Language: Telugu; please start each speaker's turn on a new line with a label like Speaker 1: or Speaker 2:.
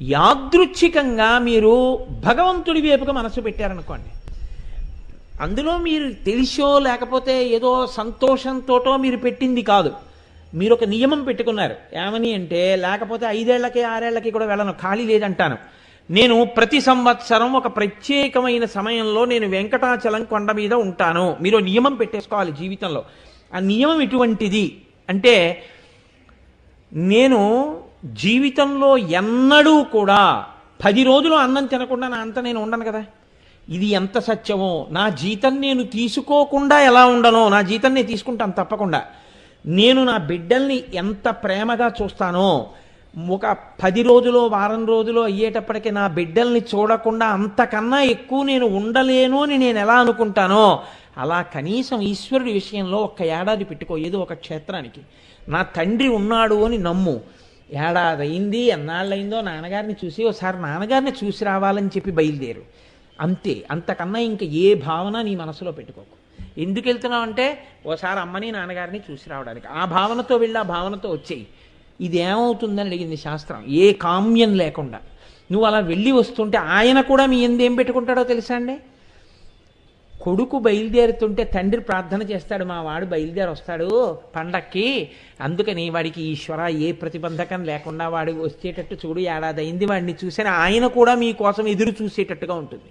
Speaker 1: యాదృచ్ఛికంగా మీరు భగవంతుడి వైపుగా మనసు పెట్టారనుకోండి. అందులో మీరు తెలిసో లేకపోతే ఏదో సంతోషంతోటో మీరు పెట్టింది కాదు. మీరు ఒక నియమం పెట్టుకున్నారు. ఏమని అంటే లేకపోతే ఐదేళ్ళకి ఆరేళ్ళకి కూడా వెళ్ళను ఖాళీ లేదంటాను. నేను ప్రతి సంవత్సరం ఒక ప్రత్యేకమైన సమయంలో నేను వెంకటాచలం కొండ మీద ఉంటాను. మీరు నియమం పెట్టేసుకోవాలి జీవితంలో. ఆ నియమం ఎటువంటిది? అంటే నేను జీవితంలో ఎన్నడూ కూడా పది రోజులు అన్నం తినకుండా నా అంత నేను ఉండను కదా. ఇది ఎంత సత్యమో నా జీతం నేను తీసుకోకుండా ఎలా ఉండనో నా జీతం నేను తీసుకుంటాను తప్పకుండా. నేను నా బిడ్డల్ని ఎంత ప్రేమగా చూస్తానో ఒక పది రోజులో వారం రోజులో అయ్యేటప్పటికి నా బిడ్డల్ని చూడకుండా అంతకన్నా ఎక్కువ నేను ఉండలేను అని నేను ఎలా అనుకుంటానో అలా కనీసం ఈశ్వరుడి విషయంలో ఒక్క ఏడాది పెట్టుకో ఏదో ఒక క్షేత్రానికి. నా తండ్రి ఉన్నాడు అని నమ్ము. ఏడాది అయింది ఎన్నాళ్ళయిందో నాన్నగారిని చూసి ఒకసారి నాన్నగారిని చూసి రావాలని చెప్పి బయలుదేరు. అంతే అంతకన్నా ఇంకా ఏ భావన నీ మనసులో పెట్టుకోకు. ఎందుకు వెళ్తున్నావు అంటే ఓసారి అమ్మని నాన్నగారిని చూసి రావడానికి. ఆ భావనతో వెళ్ళి ఆ భావనతో వచ్చేయి. ఇది ఏమవుతుందని అడిగింది శాస్త్రం. ఏ కామ్యం లేకుండా. నువ్వు అలా వెళ్ళి వస్తుంటే ఆయన కూడా మీ ఎందేం పెట్టుకుంటాడో తెలుసా అండి? కొడుకు బయలుదేరుతుంటే తండ్రి ప్రార్థన చేస్తాడు మా వాడు బయలుదేరి వస్తాడు పండక్కి. అందుకని వాడికి ఈశ్వర ఏ ప్రతిబంధకం లేకుండా వాడు వచ్చేటట్టు చూడు ఏడాది అయింది వాడిని చూసిన ఆయన కూడా మీకోసం ఎదురు చూసేటట్టుగా ఉంటుంది.